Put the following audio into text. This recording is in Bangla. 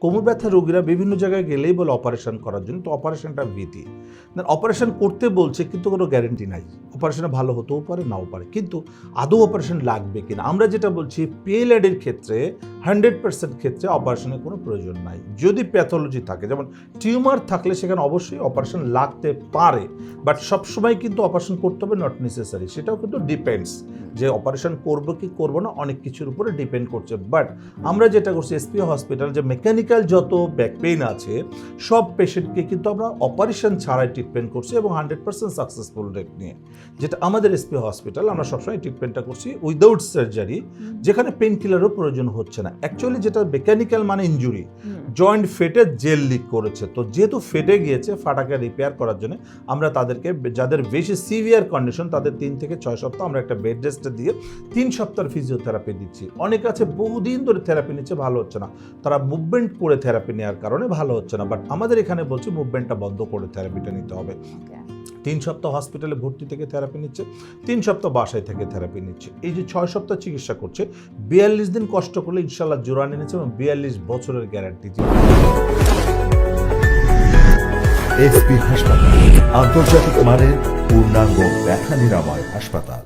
কোমর ব্যথা রোগীরা বিভিন্ন জায়গায় গেলেই বলে অপারেশন করার জন্য। তো অপারেশনটা ভীতি অপারেশন করতে বলছে কিন্তু কোনো গ্যারেন্টি নাই। অপারেশনে ভালো হতেও পারে, নাও পারে। কিন্তু আদৌ অপারেশন লাগবে কিনা? আমরা যেটা বলছি পেলেডের ক্ষেত্রে হান্ড্রেড পার্সেন্ট ক্ষেত্রে অপারেশনের কোনো প্রয়োজন নাই। যদি প্যাথোলজি থাকে, যেমন টিউমার থাকলে সেখানে অবশ্যই অপারেশন লাগতে পারে, বাট সবসময় কিন্তু অপারেশন করতে হবে নট নেসেসারি সেটাও কিন্তু ডিপেন্ডস যে অপারেশন করব কি করব না, অনেক কিছুর উপরে ডিপেন্ড করছে। বাট আমরা যেটা করছি এসপি হসপিটাল, যে মেকানিক্যাল যত ব্যাক পেইন আছে, সব পেশেন্টকে কিন্তু আমরা অপারেশন ছাড়াই ট্রিটমেন্ট করছি এবং হান্ড্রেড পার্সেন্ট সাকসেসফুল রেট নিয়ে। যেটা আমাদের এসপি হসপিটাল, আমরা সবসময় ট্রিটমেন্টটা করছি উইদাউট সার্জারি যেখানে পেন কিলারও প্রয়োজন হচ্ছে না। অ্যাকচুয়ালি যেটা মেকানিক্যাল মানে ইঞ্জুরি জয়েন্ট ফেটে জেল লিক করেছে। তো যেহেতু ফেটে গিয়েছে ফাটাকে রিপেয়ার করার জন্য আমরা তাদেরকে যাদের বেশি সিভিয়ার কন্ডিশন তাদের তিন থেকে ছয় সপ্তাহ আমরা একটা বেড রেস্টে দিয়ে তিন সপ্তাহের ফিজিওথেরাপি দিচ্ছি। অনেক আছে বহুদিন ধরে থেরাপি নিচ্ছে ভালো হচ্ছে না। তারা মুভমেন্ট করে থেরাপি নেওয়ার কারণে ভালো হচ্ছে না। বাট আমাদের এখানে বলছি মুভমেন্টটা বন্ধ করে থেরাপিটা নিতে হবে। তিন সপ্তাহ হসপিটালে ভর্তি থেকে থেরাপি নিচ্ছে, তিন সপ্তাহ বাসায় থেকে থেরাপি নিচ্ছে। এই যে ছয় সপ্তাহ চিকিৎসা করছে, বিয়াল্লিশ দিন কষ্ট করলে ইনশাল্লাহ জোরা নিয়েছে এবং বিয়াল্লিশ বছরের গ্যারান্টি এসপি হাসপাতাল, আন্তর্জাতিক মানের পূর্ণাঙ্গ ব্যথা নিরাময় হাসপাতাল।